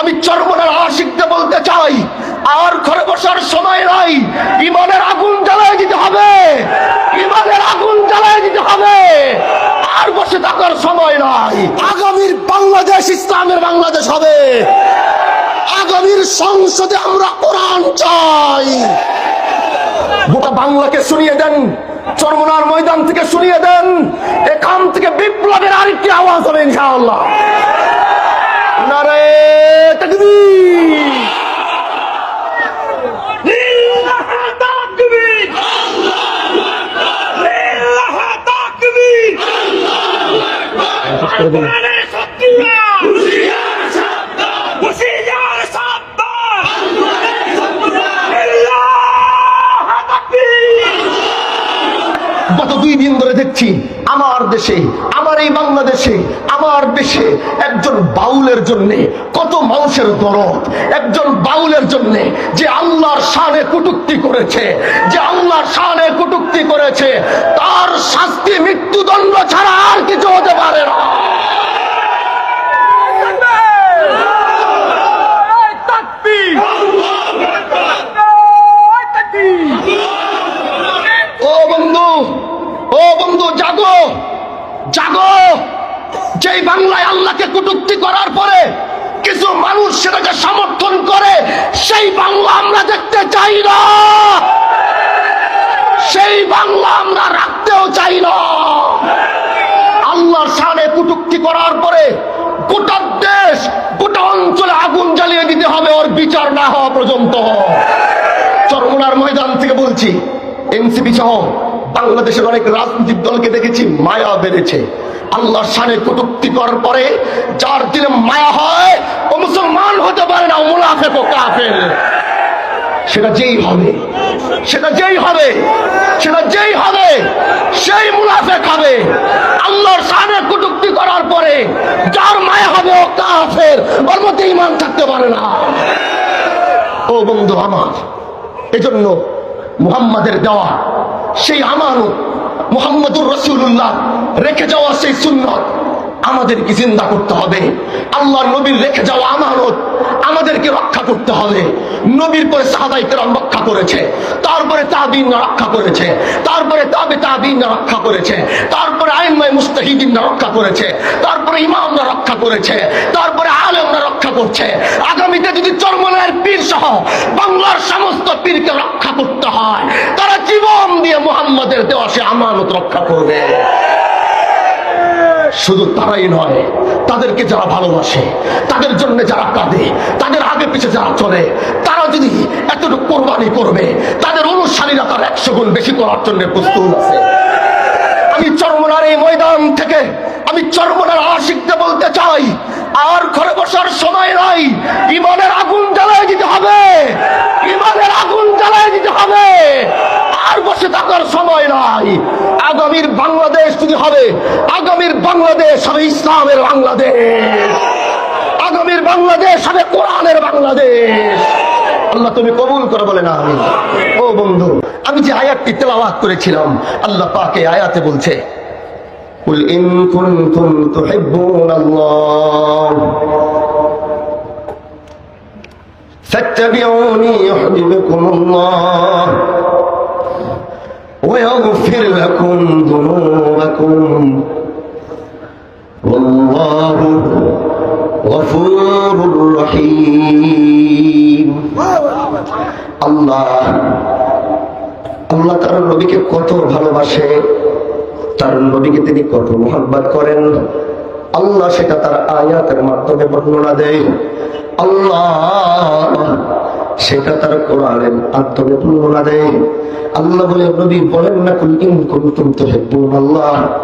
আমি চরমনের আশিককে বলতে চাই, আর ঘরে বসার সময় নাই, ইমানের আগুন জ্বালায় দিতে হবে, ইমানের আগুন জ্বালায় দিতে হবে, আর বসে থাকার সময় নাই। আগামীর বাংলাদেশ, ইসলামের বাংলাদেশ হবে। আগামীর সংসদে আমরা কোরআন চাই। গোটা বাংলাকে শুনিয়ে দেন, চরমনার ময়দান থেকে শুনিয়ে দেন, এখান থেকে বিপ্লবের আরেকটি আওয়াজ হবে ইনশাআল্লাহ। নারে গত দুই দিন ধরে দেখছি আমার দেশে, আমার এই বাংলাদেশে, আমার দেশে একজন বাউলের জন্য কত মানুষের দরদ। একজন বাউলের জন্য যে আল্লাহর শানে কটুক্তি করেছে, যে আল্লাহর শানে কটুক্তি করেছে, তার শাস্তি মৃত্যুদণ্ড ছাড়া আর কিছু হতে পারে না তাকবীর ও বন্ধু ও বন্ধু জাগো জাগো যেই বাংলায় আল্লাহকে কটুক্তি করার পরে কিছু মানুষ সেটাকে সমর্থন করে, সেই বাংলা আমরা দেখতে চাই না। সেই বাংলা আমরা রাখতেও চাই না। আল্লাহর সামনে কটুক্তি করার পরে গোটা দেশ, গোটা অঞ্চলে আগুন জ্বালিয়ে দিতে হবে, ওর বিচার না হওয়া পর্যন্ত। চরমনার ময়দান থেকে বলছি, এনসিপি সহ বাংলাদেশের অনেক রাজনৈতিক দলকে দেখেছি, মায়া বেড়েছে। আল্লাহর সানে কটুক্তি করার পরে যার দিনে মায়া হয়, ও মুসলমান হতে পারে না মুনাফেক, ও কাফের। সেটা যেই হবে, সেটা যেই হবে, সেটা যেই হবে, সেই মুনাফেক হবে। আল্লাহর সামনে কটুক্তি করার পরে যার মায়া হবে, ও কাফের। ওর মধ্যে ইমান থাকতে পারে না। ও বন্ধু আমার, এজন্য মুহাম্মাদের দেওয়া সেই আমানত মুহাম্মদুর রসুল্লাহ রেখে যাওয়া সেই সুন্নত আমাদেরকে জিন্দা করতে হবে। আল্লাহর নবীর রেখে যাওয়া আমানত আমাদেরকে রক্ষা করতে হবে। নবীর পরে সাহাবাই কেরাম রক্ষা করেছে। তারপরে তাবিনরা রক্ষা করেছে। তারপরে তাবে তাবিনরা রক্ষা করেছে। তারপরে আইনমাই মুস্তাহিদিনরা রক্ষা করেছে। তারপরে ইমামরা রক্ষা করেছে। তারপরে আলেমরা রক্ষা করছে। আগামীতে যদি চরমনের পীর সহ বাংলার সমস্ত পীরকে রক্ষা করতে দিয়ে মোহাম্মদের দেওয়া সে আমানত রক্ষা করবে। শুধু তারাই নয়, তাদেরকে যারা ভালোবাসে, তাদের জন্য যারা কাঁদে, তাদের আগে পিছে যারা চলে, তারা যদি এতটুকু কোরবানি করবে, তাদের অনুসারীরা তার একশো গুণ বেশি করার জন্য প্রস্তুত আছে। আমি চরমনার এই ময়দান থেকে, আমি চরমনার আশিককে বলতে চাই, আর ঘরে বসার সময় নাই, ইমানের আগুন জ্বালায় দিতে হবে, ইমানের আগুন জ্বালায় দিতে হবে। আর বসে থাকার সময় নাই আগামীর বাংলাদেশ যদি হবে আগামীর বাংলাদেশ হবে ইসলামের বাংলাদেশ আগামীর বাংলাদেশ হবে কোরআনের বাংলাদেশ আল্লাহ তুমি কবুল করে বলে না আমি ও বন্ধু আমি যে আয়াতটি তেলাওয়াত করেছিলাম আল্লাহ পাকে আয়াতে বলছে قل إن كنتم تحبون الله فاتبعوني يحببكم الله ويغفر لكم ذنوبكم والله غفور رحيم আল্লাহ আল্লাহ তার নবীকে কত ভালোবাসে তার নবীকে তিনি কত মোহাব্বত করেন আল্লাহ সেটা তার আয়াতের মাধ্যমে বর্ণনা দেয় আল্লাহ সেটা তার কোরআনের মাধ্যমে বর্ণনা দেয়। আল্লাহ বলে, নবী বলেন না, কুল ইন কুনতুম তুহিব্বুন আল্লাহ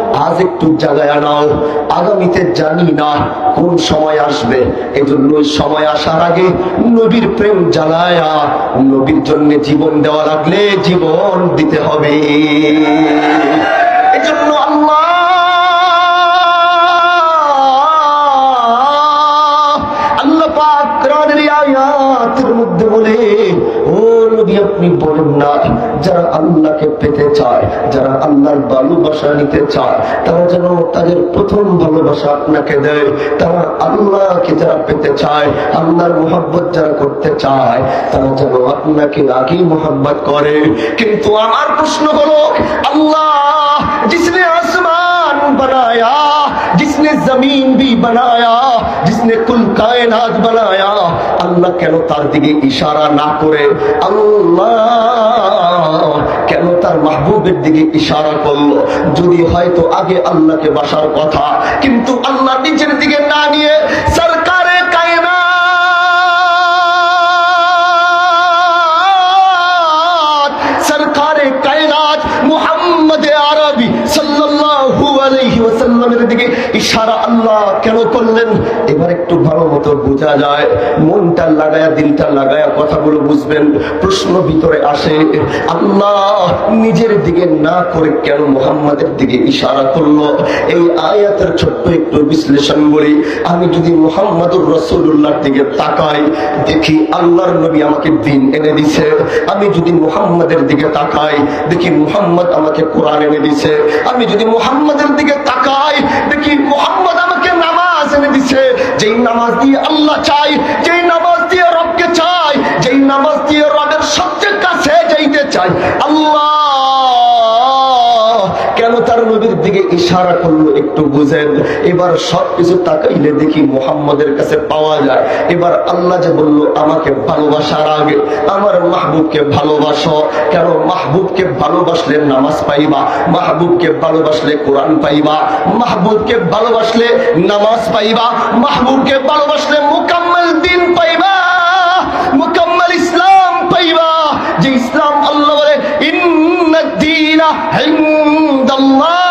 আজ একটু জাগায় নাও আগামীতে জানি না কোন সময় আসবে। এজন্য সময় আসার আগে নবীর প্রেম জ্বালায়া নবীর জন্য জীবন দেওয়া লাগলে জীবন দিতে হবে। এজন্য মধ্যে বলে, ও নবী আপনি বলেন না যারা আল্লাহকে পেতে চায়, যারা আল্লাহর ভালোবাসা নিতে চায়, তারা যেন তাদের প্রথম ভালোবাসা আপনাকে দেয়। তারা আল্লাহকে যারা পেতে চায়, আল্লাহর মোহাম্মত যারা করতে চায়, তারা যেন আপনাকে আগেই মোহাম্মত করে। কিন্তু আমার প্রশ্ন হলো, আল্লাহ आसमान बनाया जिसने जमीन भी बनाया जिसने कुल कायनात बनाया আল্লাহ কেন তার দিকে ইশারা না করে আল্লাহ কেন তার মাহবুবের দিকে ইশারা করলো যদি হয়তো আগে আল্লাহকে বাসার কথা কিন্তু আল্লাহ নিজের দিকে না নিয়ে ইশারা আল্লাহ কেন করলেন? এবার একটু ভালো মতো বোঝা যায়, মনটা লাগায়া, দিলটা লাগায়া কথাগুলো বুঝবেন, প্রশ্ন ভিতরে আসে, আল্লাহ নিজের দিকে না করে কেন মুহাম্মাদের দিকে ইশারা করল? এই আয়াতের ছোট্ট একটু বিশ্লেষণ বলি, আমি যদি মুহাম্মাদুর রসুল্লাহর দিকে তাকাই, দেখি আল্লাহর নবী আমাকে দিন এনে দিছে। আমি যদি মুহাম্মাদের দিকে তাকাই, দেখি মুহাম্মদ আমাকে কোরআন এনে দিছে। আমি যদি মুহাম্মাদের দিকে তাকাই দেখি মোহাম্মদ আমাকে নামাজ এনে দিছে। যেই নামাজ দিয়ে আল্লাহ চাই যেই নামাজ দিয়ে রবকে চাই যেই নামাজ দিয়ে রবের সবচেয়ে কাছে যাইতে চাই আল্লাহ দিকে ইশারা করল, একটু বুঝেন। এবার সবকিছু তাকাইলে দেখি মোহাম্মদের কাছে পাওয়া যায়। এবার আল্লাহ যে বলল, আমাকে ভালোবাসার আগে আমার মাহবুবকে ভালোবাসো। কেন মাহবুবকে ভালোবাসলে নামাজ পাইবা? মাহবুবকে ভালোবাসলে কোরআন পাইবা? মাহবুবকে ভালোবাসলে নামাজ পাইবা? মাহবুবকে ভালোবাসলে মুকাম্মল দিন পাইবা? মুকাম্মল ইসলাম পাইবা? যে ইসলাম আল্লাহ বলে, ইন্নাদ্দীনা ইনদাল্লাহ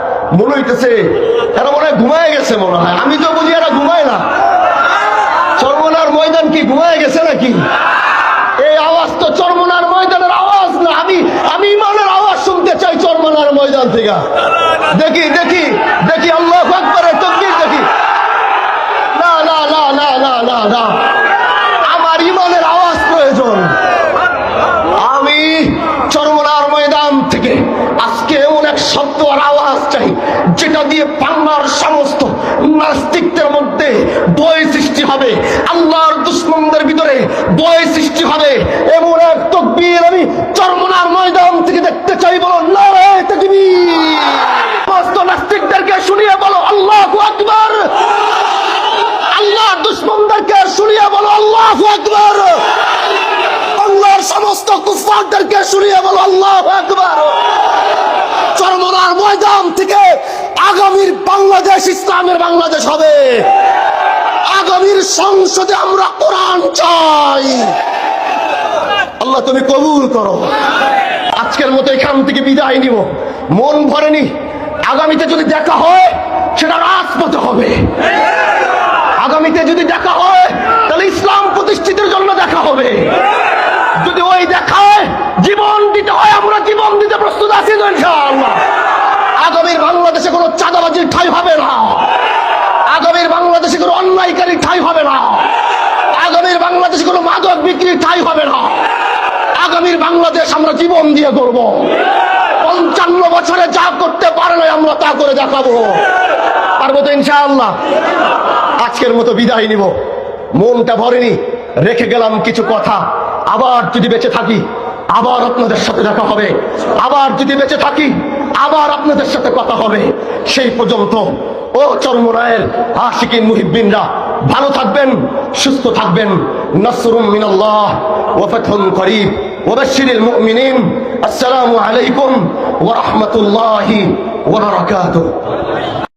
মনে হইতেছে, এরা মনে হয় ঘুমায় গেছে মনে হয়। আমি তো বুঝি এরা ঘুমায় না। চরমনার ময়দান কি ঘুমায় গেছে নাকি? এই আওয়াজ তো চরমনার ময়দানের আওয়াজ না। আমি আমি ইমানের আওয়াজ শুনতে চাই চরমনার ময়দান থেকে। দেখি দেখি দেখি, আল্লাহ আকবরের তকবীর দেখি। না না না না না না না। বয় সৃষ্টি হবে। এমন এক তকবীর আমি চরমনার ময়দান থেকে দেখতে চাই বলো, নারায় নাস্তিকদেরকে শুনিয়ে বলো, আল্লাহ আকবার। আল্লাহ দুশ্মনদেরকে শুনিয়ে বলো, আল্লাহ আকবার। আল্লাহর সমস্ত কুফারদেরকে শুনিয়ে বলো, আল্লাহ আকবার। চরমনার ময়দান থেকে আগামীর বাংলাদেশ, ইসলামের বাংলাদেশ হবে। আগামীর সংসদে আমরা কোরআন চাই। আল্লাহ, তুমি কবুল করো। আজকের মতো এখান থেকে বিদায় নিব। মন ভরেনি। আগামীতে যদি দেখা হয়, সেটা রাজপথে হবে। আগামীতে যদি দেখা হয়, তাহলে ইসলাম প্রতিষ্ঠিতের জন্য দেখা হবে। যদি ওই দেখায় জীবন দিতে হয়, আমরা জীবন দিতে প্রস্তুত আছি আগামীর বাংলাদেশে কোনো চাঁদাবাজির ঠাই হবে না। আগামীর বাংলাদেশে কোনো অন্যায়কারী ঠাই হবে না। আগামীর বাংলাদেশে কোনো মাদক বিক্রির ঠাই হবে না। আগামীর বাংলাদেশ আমরা জীবন দিয়ে করব পঞ্চান্ন বছরে যা করতে পারে আমরা তা করে দেখাবো। পারব তো ইনশাআল্লাহ। আজকের মতো বিদায় নিব। মনটা ভরেনি, রেখে গেলাম কিছু কথা। আবার যদি বেঁচে থাকি, আবার আপনাদের সাথে দেখা হবে। আবার যদি বেঁচে থাকি আবার আপনাদের সাথে কথা হবে। সেই পর্যন্ত, ও চরমরায়ের আশিকিন মুহিব্বিনরা, ভালো থাকবেন, সুস্থ থাকবেন। নসরুম মিনাল্লাহ, ওয়া ফাতহুন করিব। ওয়াবাশশিরিল মুমিনিন। আসসালামু আলাইকুম ওয়া রাহমাতুল্লাহি ওয়া বারাকাতুহু।